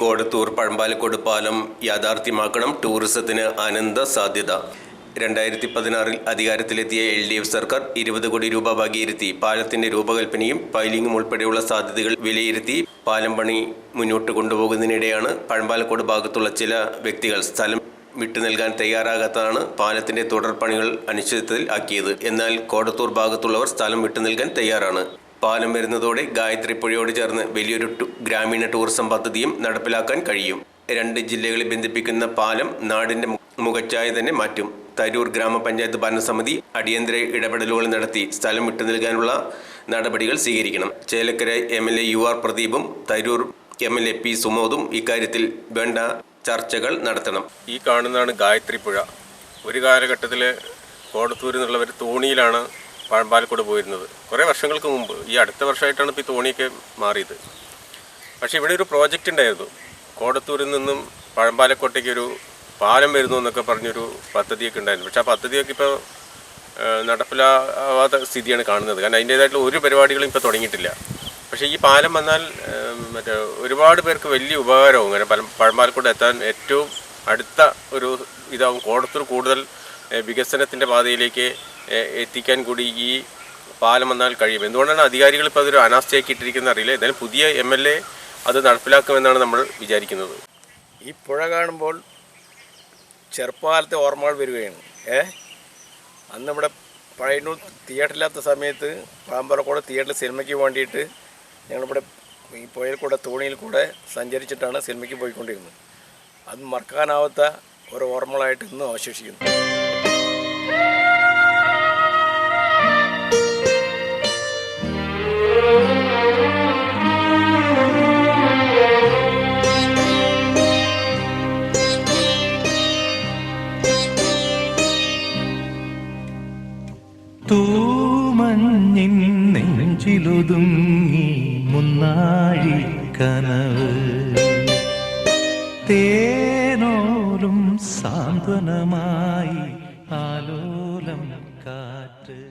കോടത്തൂർ പഴമ്പാലക്കോട് പാലം യാഥാർത്ഥ്യമാക്കണം ടൂറിസത്തിന് അനന്ത സാധ്യത. രണ്ടായിരത്തി പതിനാറിൽ അധികാരത്തിലെത്തിയ എൽ ഡി എഫ് സർക്കാർ ഇരുപത് കോടി രൂപ വകയിരുത്തി. പാലത്തിന്റെ രൂപകൽപ്പനയും പൈലിംഗും ഉൾപ്പെടെയുള്ള സാധ്യതകൾ വിലയിരുത്തി പാലം പണി മുന്നോട്ട് കൊണ്ടുപോകുന്നതിനിടെയാണ് പഴമ്പാലക്കോട് ഭാഗത്തുള്ള ചില വ്യക്തികൾ സ്ഥലം വിട്ടു നൽകാൻ തയ്യാറാകാത്തതാണ് പാലത്തിന്റെ തുടർ പണികൾ അനിശ്ചിതത്തിൽ ആക്കിയത്. എന്നാൽ കോടത്തൂർ ഭാഗത്തുള്ളവർ സ്ഥലം വിട്ടു നൽകാൻ തയ്യാറാണ്. പാലം വരുന്നതോടെ ഗായത്രി പുഴയോട് ചേർന്ന് വലിയൊരു ഗ്രാമീണ ടൂറിസം പദ്ധതിയും നടപ്പിലാക്കാൻ കഴിയും. രണ്ട് ജില്ലകളെ ബന്ധിപ്പിക്കുന്ന പാലം നാടിന്റെ മുഖച്ചായ തന്നെ മാറ്റും. തരൂർ ഗ്രാമപഞ്ചായത്ത് ഭരണസമിതി അടിയന്തര ഇടപെടലുകൾ നടത്തി സ്ഥലം വിട്ടു നൽകാനുള്ള നടപടികൾ സ്വീകരിക്കണം. Chelakkara M L A U R പ്രദീപും Tarur M L A P സുമോദും ഇക്കാര്യത്തിൽ വേണ്ട ചർച്ചകൾ നടത്തണം. ഈ കാണുന്നതാണ് ഗായത്രി പുഴ. ഒരു കാലഘട്ടത്തിൽ കോടത്തൂരിൽ നിന്നുള്ളവർ തോണിയിലാണ് പഴമ്പാലക്കൂടെ പോയിരുന്നത്. കുറേ വർഷങ്ങൾക്ക് മുമ്പ്. ഈ അടുത്ത വർഷമായിട്ടാണ് ഇപ്പോൾ ഈ തോണിയൊക്കെ മാറിയത്. പക്ഷേ ഇവിടെ ഒരു പ്രോജക്റ്റ് ഉണ്ടായിരുന്നു. കോടത്തൂരിൽ നിന്നും പഴമ്പാലക്കോട്ടയ്ക്ക് ഒരു പാലം വരുന്നു എന്നൊക്കെ പറഞ്ഞൊരു പദ്ധതിയൊക്കെ ഉണ്ടായിരുന്നു. പക്ഷേ ആ പദ്ധതിയൊക്കെ ഇപ്പോൾ നടപ്പിലാവാത്ത സ്ഥിതിയാണ് കാണുന്നത്. കാരണം അതിന്റേതായിട്ടുള്ള ഒരു പരിപാടികളും ഇപ്പോൾ തുടങ്ങിയിട്ടില്ല. പക്ഷേ ഈ പാലം വന്നാൽ മറ്റേ ഒരുപാട് പേർക്ക് വലിയ ഉപകാരവും അങ്ങനെ പല പഴമ്പാലക്കോട്ട് എത്താൻ ഏറ്റവും അടുത്ത ഒരു ഇതാവും. കോടത്തൂർ കൂടുതൽ വികസനത്തിന്റെ പാതയിലേക്ക് എത്തിക്കാൻ കൂടി ഈ പാലം വന്നാൽ കഴിയും. എന്തുകൊണ്ടാണ് അധികാരികൾ ഇപ്പോൾ അതൊരു അനാസ്ഥയാക്കി ഇട്ടിരിക്കുന്നത് അറിയില്ല. എന്നാലും പുതിയ എം എൽ എ അത് നടപ്പിലാക്കുമെന്നാണ് നമ്മൾ വിചാരിക്കുന്നത്. ഈ പുഴ കാണുമ്പോൾ ചെറുപ്പകാലത്തെ ഓർമ്മകൾ വരികയാണ്. ഏ? അന്ന് ഇവിടെ പഴയന്നൂർ തിയേറ്ററില്ലാത്ത സമയത്ത് പാമ്പറക്കോട് തിയേറ്ററിൽ സിനിമയ്ക്ക് വേണ്ടിയിട്ട് ഞങ്ങളിവിടെ ഈ പുഴയിൽ കൂടെ തോണിയിൽ കൂടെ സഞ്ചരിച്ചിട്ടാണ് സിനിമയ്ക്ക് പോയിക്കൊണ്ടിരുന്നത്. അത് മറക്കാനാവാത്ത ഒരു ഓർമ്മകളായിട്ട് ഇന്നും അവശേഷിക്കുന്നു. തൂമഞ്ഞിൻ നെഞ്ചിലൊതുങ്ങി മുന്നാഴി കനവ്. തേനോലും സാന്ത്വനമായി ആലോലം കാറ്റ്.